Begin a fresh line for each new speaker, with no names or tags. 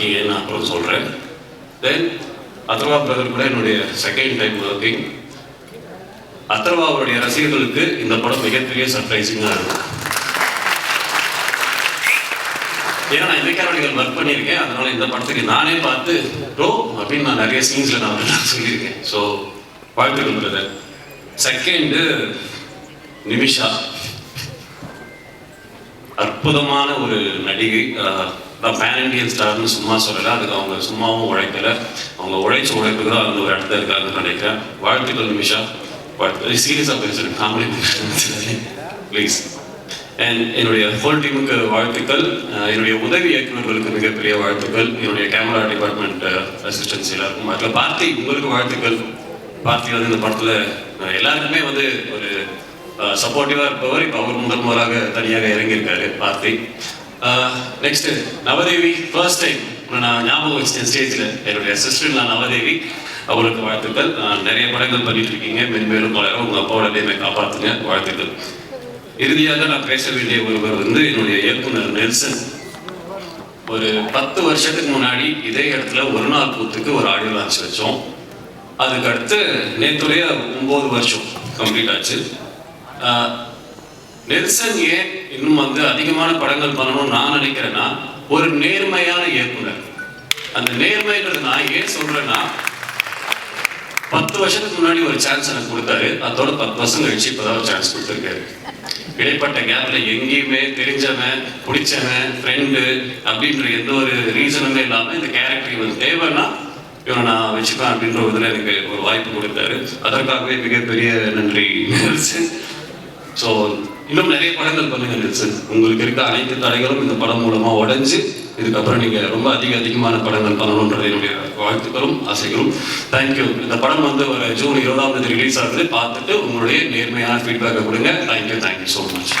இருக்கீங்கன்னு நான் அப்புறம் சொல்கிறேன் தென் அத்தர்வா பிரதர் கூட என்னுடைய செகண்ட் டைம் ஒர்க்கிங் அத்ரவா அவருடைய ரசிகர்களுக்கு இந்த படம் மிகப்பெரிய சர்ப்ரைசிங்காக இருக்கும். ஏன்னா நான் இலக்கியாரடிகள் ஒர்க் பண்ணியிருக்கேன். அதனால் இந்த படத்துக்கு நானே பார்த்து ரோ அப்படின்னு நான் நிறைய சீன்ஸில் நான் வந்து சொல்லியிருக்கேன். ஸோ வாழ்த்துக்கள் பிரதர் செகண்டு நிமிஷா. அற்புதமான ஒரு நடிகை பேன் இண்டியன் ஸ்டார்னு சும்மா சொல்லலை அதுக்கு அவங்க சும்மாவும் உழைக்கல. அவங்க உழைச்ச உழைப்பு தான் அந்த ஒரு இடத்துல இருக்காங்கன்னு நினைக்கிறேன். வாழ்த்துக்கள் நிமிஷா. வாழ்த்து சீரியஸாக பேசுகிறேன் காமெடி ப்ளீஸ் அண்ட் என்னுடைய ஹோல் டீமுக்கு வாழ்த்துக்கள். என்னுடைய உதவி இயக்குநர்களுக்கு மிகப்பெரிய வாழ்த்துக்கள். என்னுடைய கேமரா டிபார்ட்மெண்ட் அசிஸ்டன்ஸ் எல்லாருக்கும் அதில் பார்த்தி உங்களுக்கு வாழ்த்துக்கள். பார்த்தி வந்து இந்த படத்தில் எல்லாருக்குமே வந்து ஒரு சப்போர்ட்டிவாக இருப்பவர் இப்போ அவர் முதல் முதலாக தனியாக இறங்கியிருக்காரு பார்த்தி. நெக்ஸ்ட் நவதேவி ஃபர்ஸ்ட் டைம் நான் ஞாபகம் வச்சேன் ஸ்டேஜில் என்னுடைய சிஸ்டர் நான் நவதேவி அவருக்கு வாழ்த்துக்கள். நிறைய படங்கள் பண்ணிட்டு இருக்கீங்க. மென்மேலும் வளர உங்கள் அப்பாவோட நேமை காப்பாற்றுங்க வாழ்த்துக்கள். இறுதியாக நான் பேச வேண்டிய ஒருவர் வந்து என்னுடைய இயக்குனர் நெல்சன். ஒரு பத்து வருஷத்துக்கு முன்னாடி இதே இடத்துல ஒரு நாள் கூத்துக்கு ஒரு ஆடியோ லான்ச் வச்சோம். அதுக்கு அடுத்து நேற்றுடைய ஒம்பது வருஷம் கம்ப்ளீட் ஆச்சு. நெல்சன் ஏன் இன்னும் வந்து அதிகமான படங்கள் பண்ணணும்னு நான் நினைக்கிறேன்னா ஒரு நேர்மையான இயக்குனர். அந்த நேர்மைன்றது நான் ஏன் சொல்றேன்னா பத்து வருஷத்துக்கு முன்னாடி ஒரு சான்ஸ் எனக்கு கொடுத்தாரு. அதோட பத்து வருஷம் கழிச்சு இப்போதான் சான்ஸ் கொடுத்துருக்காரு. இடைப்பட்ட கேப்ல எங்கேயுமே தெரிஞ்சவன் பிடிச்சவன் ஃப்ரெண்டு அப்படின்ற எந்த ஒரு ரீசனுமே இல்லாம இந்த கேரக்டர் இவன் தேவைன்னா இவனை நான் வச்சுப்பேன் அப்படின்ற ஒரு இதில் எனக்கு ஒரு வாய்ப்பு கொடுத்தாரு. அதற்காகவே மிகப்பெரிய நன்றி ஸோ இன்னும் நிறைய படங்கள் பண்ணுங்க சார் உங்களுக்கு இருக்க அனைத்து தடைகளும் இந்த படம் மூலமாக உடஞ்சி இதுக்கப்புறம் நீங்கள் ரொம்ப அதிக அதிகமான படங்கள் பண்ணணுன்றது என்னுடைய வாழ்த்துக்களும் ஆசைகளும். தேங்க்யூ இந்த படம் வந்து ஒரு ஜூன் இருபதாம் தேதி ரிலீஸ் ஆகுது. பார்த்துட்டு உங்களுடைய நேர்மையான ஃபீட்பேக்கை கொடுங்க. Thank you thank you so much